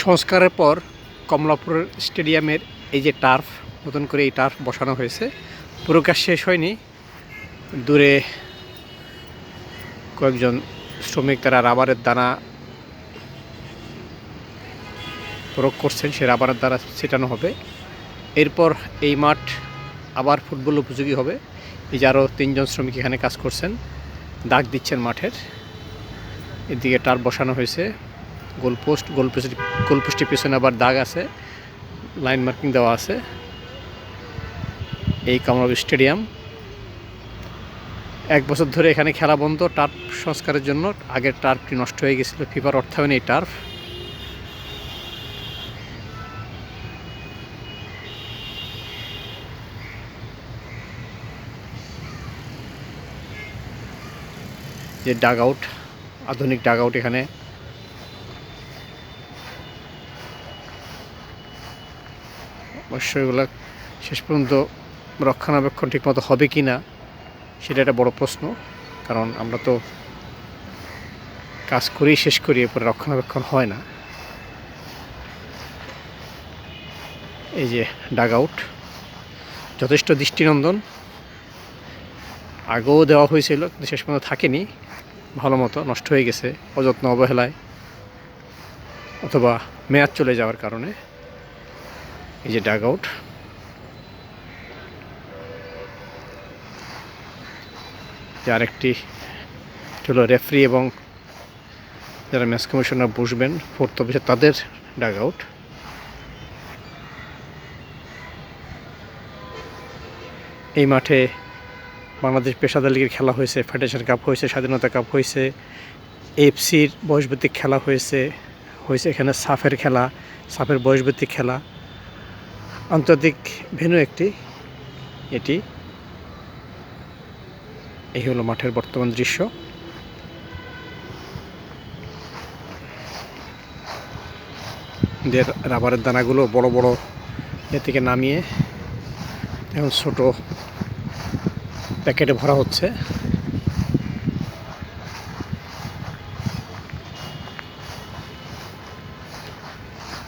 সংস্কারের পর কমলাপুর স্টেডিয়ামের এই যে টার্ফ নতুন করে এই টার্ফ বসানো হয়েছে। পুরো কাজ শেষ হয়নি। দূরে কয়েকজন শ্রমিক তারা রাবারের দানা প্রয়োগ করছেন, সে রাবারের দ্বারা ছেটানো হবে। এরপর এই মাঠ আবার ফুটবল উপযোগী হবে। এই যে আরও তিনজন শ্রমিক এখানে কাজ করছেন দাগ দিচ্ছেন মাঠের। এদিকে টার বসানো হয়েছে। গোলপোস্ট গোলপোস্ট, গোলপোস্টের পিছনে আবার দাগ আছে। লাইন মার্কিং দেওয়া আছে। এই কামরাবি স্টেডিয়াম। এক বছর ধরে এখানে খেলা বন্ধ টার্ফ সংস্কারের জন্য। আগের টার্ফটি নষ্ট হয়ে গেছিল ফিফার অর্থায়নে এই টার্ফ যে ডাগ আউট আধুনিক ডাগ আউট এখানে অবশ্যই এগুলো শেষ পর্যন্ত রক্ষণাবেক্ষণ ঠিকমতো হবে কি না, সেটা একটা বড় প্রশ্ন। কারণ আমরা তো কাজ করেই শেষ করি, এরপরে রক্ষণাবেক্ষণ হয় না। এই যে ডাগ আউট, যথেষ্ট দৃষ্টিনন্দন। আগেও দেওয়া হয়েছিল, কিন্তু শেষ পর্যন্ত থাকেনি। ভালো মতো নষ্ট হয়ে গেছে, অযত্ন, অবহেলায়, অথবা মেয়াদ চলে যাওয়ার কারণে। এই যে ডাগ আউট। আরেকটি হলো রেফারি এবং যারা ম্যাচ কমিশনার বসবেন, ফোর্থ অফিসে তাদের ডাগ আউট। এই মাঠে বাংলাদেশ পেশাদার লিগের খেলা হয়েছে, ফেডারেশন কাপ হয়েছে, স্বাধীনতা কাপ হয়েছে, এফসির বয়সভিত্তিক খেলা হয়েছে হয়েছে এখানে সাফের খেলা, সাফের বয়সভিত্তিক খেলা। আন্তর্জাতিক ভেন্যু একটি। এটি, এই হলো মাঠের বর্তমান দৃশ্য। যে রাবারের দানাগুলো বড় বড় এ থেকে নামিয়ে এখন ছোট প্যাকেটে ভরা হচ্ছে।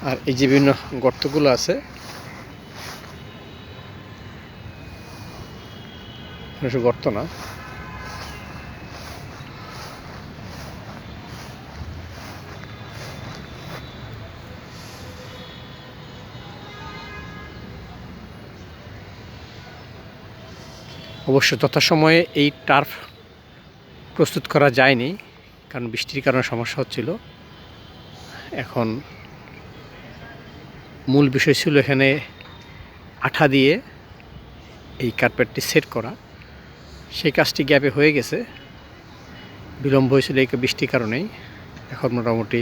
আর এই যে বিভিন্ন গর্তগুলো আছে সব গর্ত না। অবশ্য যথাসময়ে এই টার্ফ প্রস্তুত করা যায়নি, কারণ বৃষ্টির কারণে সমস্যা হচ্ছিল। এখন মূল বিষয় ছিল এখানে আঠা দিয়ে এই কার্পেটটি সেট করা। সেই কাজটি গ্যাপে হয়ে গেছে। বিলম্ব হয়েছিল এই বৃষ্টির কারণেই। এখন মোটামুটি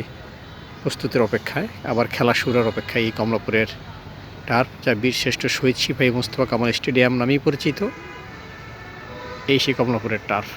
প্রস্তুতির অপেক্ষায়। আবার খেলা শুরুর অপেক্ষায় এই কমলাপুরের টার যা বীরশ্রেষ্ঠ শহীদ সিপাহী মোস্তফা কামাল স্টেডিয়াম নামেই পরিচিত, এই সেই কমলাপুরের টার্ফ